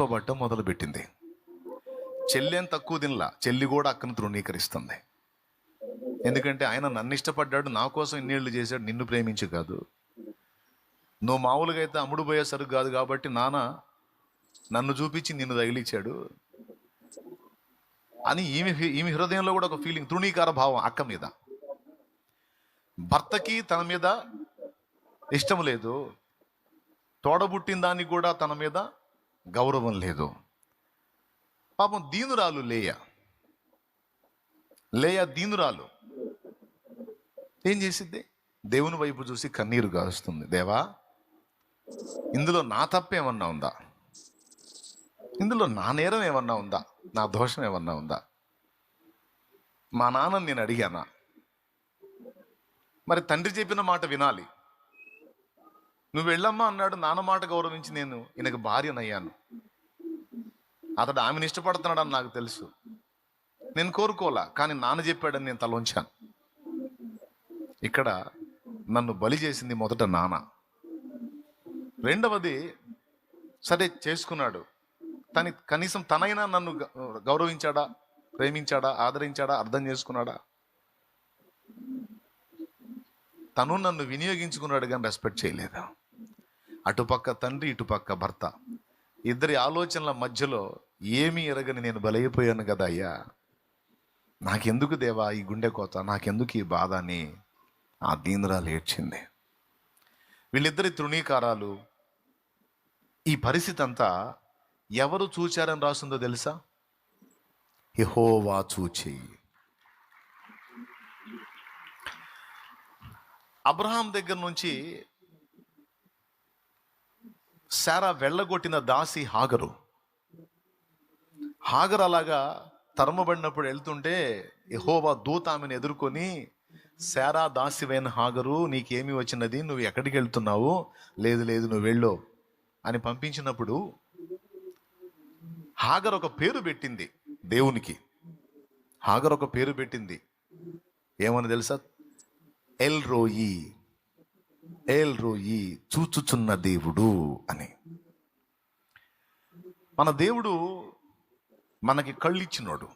పరీక్షింపబడటం మొదలుపెట్టింది. చెల్లెం తక్కువ తినలా. చెల్లి కూడా అక్కను తృణీకరిస్తుంది. ఎందుకంటే ఆయన నన్ను ఇష్టపడ్డాడు నా కోసం ఇన్నేళ్ళు చేశాడు నిన్ను ప్రేమించి కాదు. నువ్వు మామూలుగా అయితే అమ్ముడు పోయే సరుకు కాదు కాబట్టి నాన్న నన్ను చూపించి నిన్ను తగిలిచ్చాడు. అని ఈమె ఈమె హృదయంలో కూడా ఒక ఫీలింగ్ తృణీకార భావం అక్క మీద. భర్తకి తన మీద ఇష్టం లేదు. తోడబుట్టిన దానికి కూడా తన మీద గౌరవం లేదు. పాపం దీనురాలు లేయ? లేయ దీనురాలు? ఏం చేసిద్ది? దేవుని వైపు చూసి కన్నీరు గారుస్తుంది. దేవా ఇందులో నా తప్పేమన్నా ఉందా? ఇందులో నా నేరం ఏమన్నా ఉందా? నా దోషం ఏమన్నా ఉందా? మా నాన్న నేను అడిగానా? మరి తండ్రి చెప్పిన మాట వినాలి. నువ్వు వెళ్ళమ్మా అన్నాడు. నాన్న మాట గౌరవించి నేను ఈయనకు భార్యనయ్యాను. అతడు ఆమెను ఇష్టపడుతున్నాడని నాకు తెలుసు. నేను కోరుకోలా కానీ నాన్న చెప్పాడని నేను తలొంచాను ఇక్కడ నన్ను బలి చేసింది మొదట నాన్న. రెండవది సరే చేసుకున్నాడు. తని కనీసం తనైనా నన్ను గౌరవించాడా ప్రేమించాడా ఆదరించాడా అర్థం చేసుకున్నాడా? తను నన్ను వినియోగించుకున్నాడు కానీ రెస్పెక్ట్ చేయలేదు? అటుపక్క తండ్రి ఇటుపక్క భర్త. ఇద్దరి ఆలోచనల మధ్యలో ఏమీ ఎరగని నేను బలైపోయాను కదా అయ్యా. నాకెందుకు దేవా ఈ గుండె కోత? నాకెందుకు ఈ బాధ అని ఆ దీనురాలు ఏడ్చింది వీళ్ళిద్దరి తృణీకారాలు ఈ పరిస్థితి అంతా ఎవరు చూచారని రాసిందో తెలుసా? యెహోవా చూచి అబ్రహాం దగ్గర నుంచి శారా వెళ్ళగొట్టిన దాసి హాగరు. హాగర్ అలాగా తరమబడినప్పుడు వెళ్తుంటే యహోవా దూత ఆమెను ఎదుర్కొని శారా దాసివైన హాగరు నీకేమి వచ్చినది? నువ్వు ఎక్కడికి వెళ్తున్నావు? లేదు లేదు నువ్వు వెళ్ళో అని పంపించినప్పుడు హాగర్ ఒక పేరు పెట్టింది దేవునికి. హాగర్ ఒక పేరు పెట్టింది. ఏమని తెలుసా? ఎల్ రోయి ఎల్ రోయి చూచుచున్న దేవుడు అని. మన దేవుడు మనకి కళ్ళిచ్చినోడు.